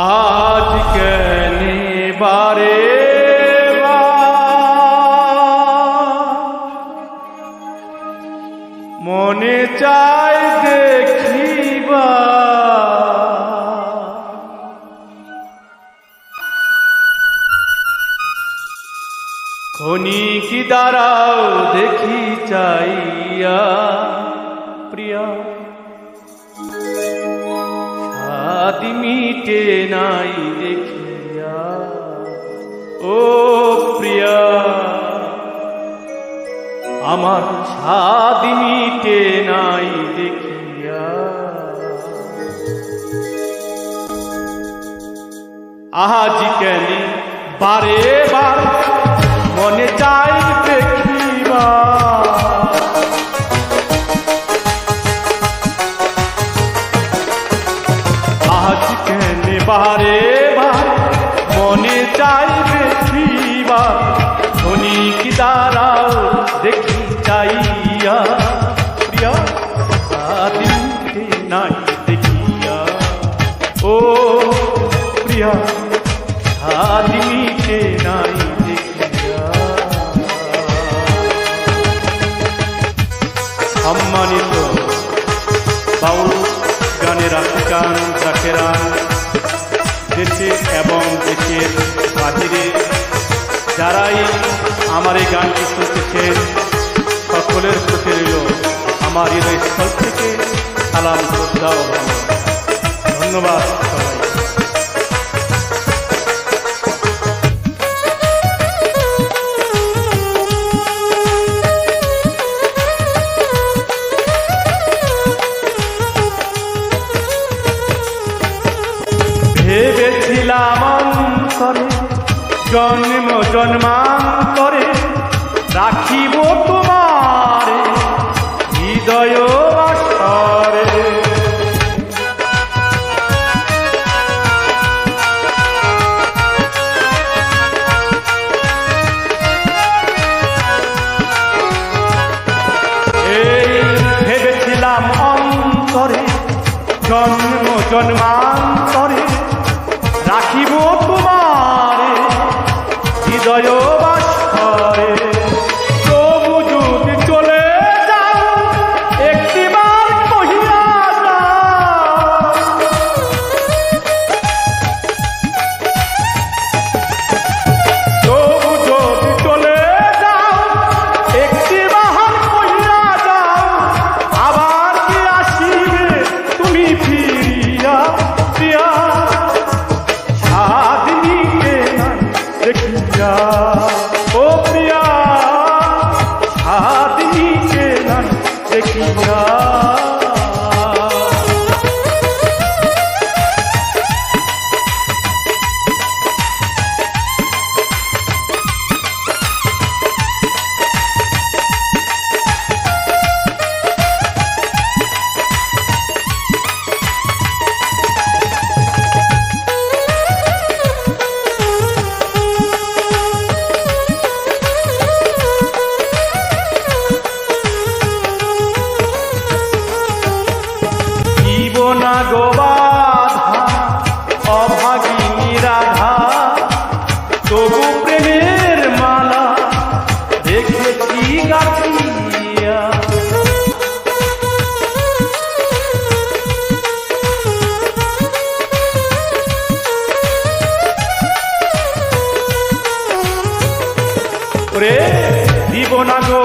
আজ কেন বারে মনে চাই দেখিবা। খনিক দাঁড়াও দেখি চাইয়া প্রিয়া। স্বাদ মিটে নাই দেখিয়া। ও প্রিয়া, আমার ছাদ মিটে নাই দেখিয়া। আজ কেন বারে বার দাঁড়াও দেখি চাইয়া, প্রিয়া দিনতে নাই দেখিয়া। ও প্রিয়া দিনতে নাই দেখিয়া। সম্মানিত বাউল গানের আফ্রিকান রাখেরা দেশে এবং দেশের বাহিরে যারাই আমার এই গানটি শুনতেছে সকলের প্রতি রইল? আমার হৃদয়স্থল থেকে সালাম শ্রদ্ধা ধন্যবাদ সবাই জন্ম জন্মান্তরে ওরে দিব না গো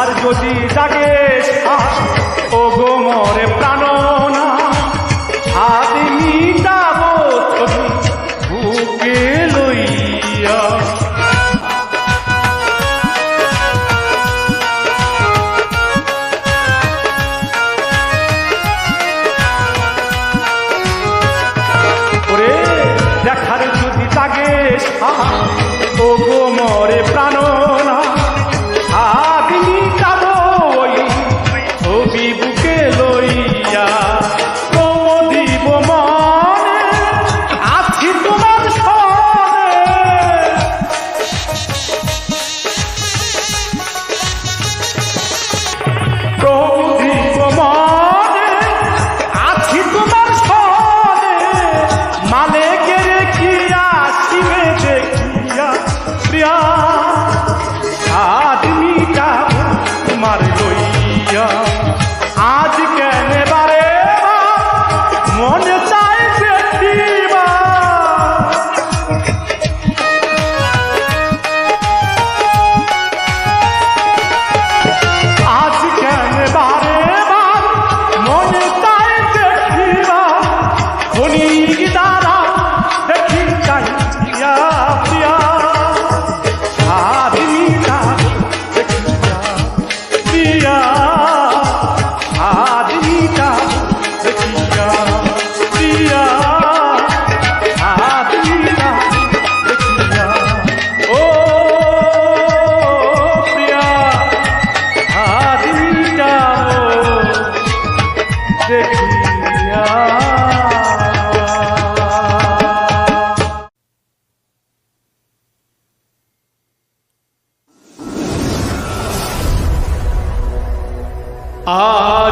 আর যদি জাগে জাগেস আজ কেনে বারে